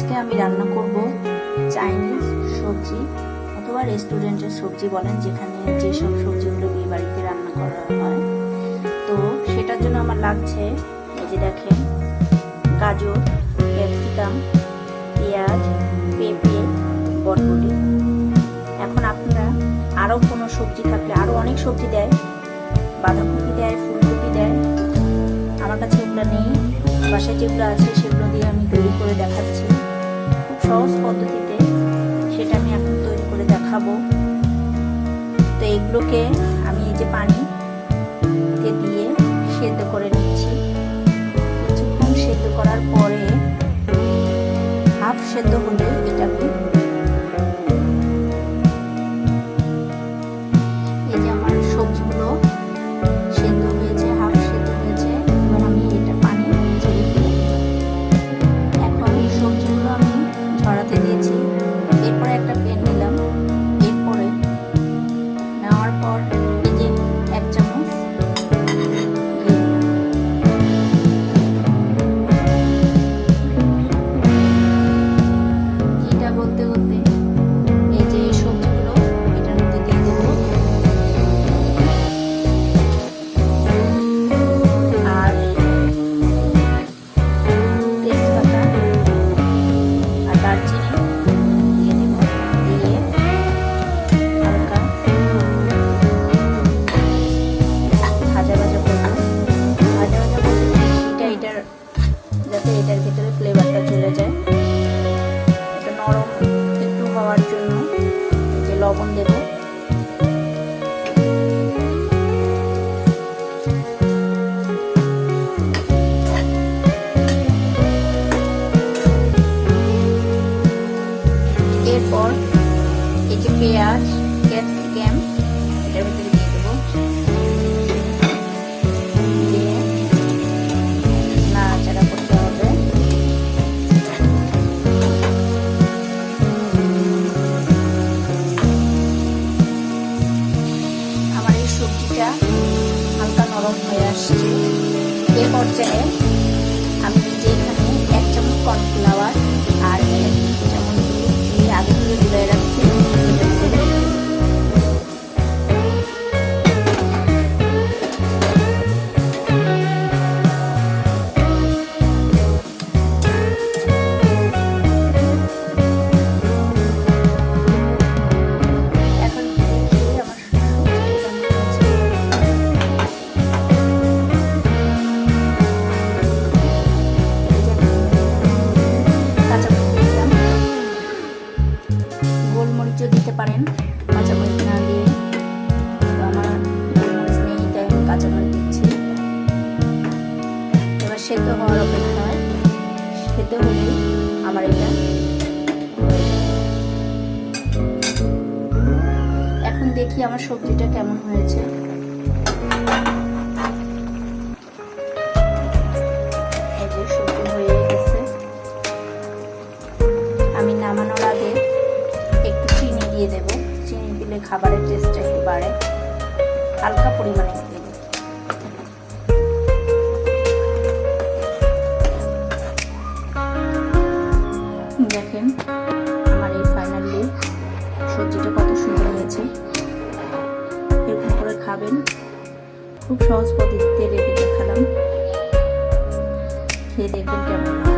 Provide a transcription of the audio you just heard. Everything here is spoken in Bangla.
আজকে আমি রান্না করব চাইনিজ সবজি অথবা রেস্টুরেন্টের সবজি বলেন, যেখানে যেসব সবজিগুলো বিয়ে বাড়িতে রান্না করা হয়। তো সেটার জন্য আমার লাগছে এই যে দেখেন, গাজর, ক্যাপসিকাম, পেঁয়াজ, পেঁপে, বটবটি। এখন আপনারা আরও কোনো সবজি থাকলে, আরও অনেক সবজি দেয়, বাঁধাকপি দেয়, ফুলকপি দেয়, আমার কাছে ওগুলো নেই, বাসায় যেগুলো আছে সেগুলো দিয়ে আমি তৈরি করে দেখাচ্ছি। সহজ পদ্ধতিতে সেটা আমি এখন তৈরি করে দেখাবো। তো এগুলোকে আমি এই যে পানি দিয়ে সেদ্ধ করে নিচ্ছি। কিছুক্ষণ সেদ্ধ করার পরে হাফ সেদ্ধ হলে morning. এই যে লবণ দেবো সবজিটা হালকা নরম হয়ে আসছে। এ পর্যায়ে সেদ্ধ হওয়ার অপেক্ষায় সেদ্ধ হলেই আমার এটা এখন দেখি আমার সবজিটা কেমন হয়েছে। হয়ে আমি নামানোর আগে একটু চিনি দিয়ে দেব। চিনি দিলে খাবারের টেস্টটা একটু বাড়ে। হালকা পরিমাণে। আমার এই ফাইনালি সবজিটা কত সুন্দর হয়েছে। এরকম করে খাবেন। খুব সহজ পদ্ধতিতে রেখে দেখালাম। খেয়ে দেখবেন কেমন